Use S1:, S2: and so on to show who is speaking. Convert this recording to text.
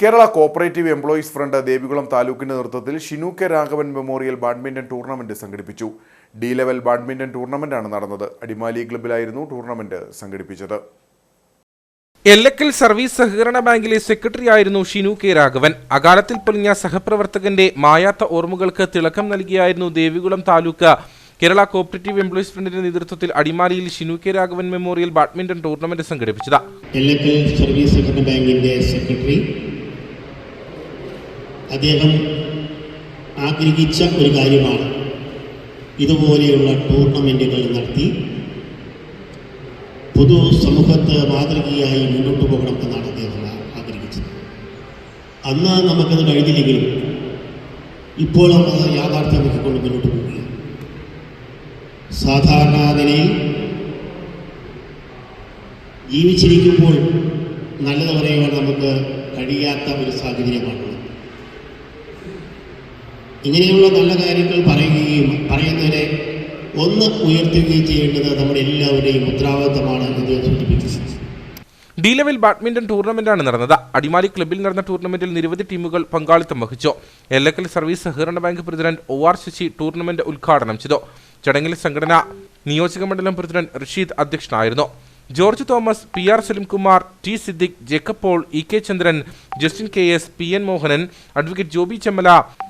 S1: Kerala cooperative employees front Devikulam താലൂക്കിന്റെ നേതൃത്വത്തിൽ Shinu K Raghavan memorial badminton tournament സംഘടിപ്പിച്ചു. D level badminton ടൂർണമെന്റാണ് നടന്നത്. Adimali ക്ലബിലായിരുന്നു tournament സംഘടിപ്പിച്ചത്.
S2: എല്ലക്കൽ സർവീസ് സഹകരണ ബാങ്കിലെ സെക്രട്ടറിയായിരുന്നു ഷിനു കെ രാഘവൻ. അകാലത്തിൽ പൊലിഞ്ഞ സഹപ്രവർത്തകന്റെ മായാത്ത ഓർമ്മകൾക്ക് തിളക്കം നൽകിയായിരുന്നു ദേവികുളം താലൂക്ക്. കേരള കോപ്പറേറ്റീവ് എംപ്ലോയീസ് ഫ്രണ്ടിന്റെ നേതൃത്വത്തിൽ അടിമാലിയിൽ Shinu K Raghavan memorial badminton tournament സംഘടിപ്പിച്ചത്.
S3: എല്ലക്കൽ സർവീസ് സഹകരണ ബാങ്കിന്റെ സെക്രട്ടറി അദ്ദേഹം ആഗ്രഹിച്ച ഒരു കാര്യമാണ്. ഇതുപോലെയുള്ള ടൂർണമെന്റുകൾ നടത്തി പൊതു സമൂഹത്ത് മാതൃകയായി മുന്നോട്ട് പോകണം എന്നാണ് അദ്ദേഹം ആഗ്രഹിച്ചത്. അന്ന് നമുക്കത് കഴിഞ്ഞില്ലെങ്കിലും ഇപ്പോൾ നമ്മൾ യാഥാർത്ഥ്യമാക്കിക്കൊണ്ട് മുന്നോട്ട് പോവുകയാണ്. സാധാരണ നിലയിൽ ജീവിച്ചിരിക്കുമ്പോൾ നല്ലത് പറയുവാൻ നമുക്ക് കഴിയാത്ത ഒരു സാഹചര്യമാണുള്ളത് ഇങ്ങനെയുള്ള നല്ല കാര്യങ്ങൾ പറയുകയും പറയുന്നവരെ ഒന്ന് ഉയർത്തുകയും ചെയ്യേണ്ടത് നമ്മുടെ എല്ലാവരുടെയും ഉത്തരവാദിത്തമാണ്
S2: ഡി ലെവൽ ബാഡ്മിന്റൺ ടൂർണമെന്റാണ് നടന്നത്. അടിമാലി ക്ലബിൽ നടന്ന ടൂർണമെന്റിൽ നിരവധി ടീമുകൾ പങ്കാളിത്തം വഹിച്ചു. എല്ലക്കൽ സർവീസ് സഹകരണ bank president O R Sasi tournament ഉദ്ഘാടനം ചെയ്തു. ചടങ്ങിൽ സംഘടന നിയോജക മണ്ഡലം പ്രസിഡന്റ് റഷീദ് അധ്യക്ഷനായിരുന്നു. George Thomas P R Salimkumar T Siddique Jacob Paul E K Chandran Justin K S P N Mohanan advocate Joby Chemmala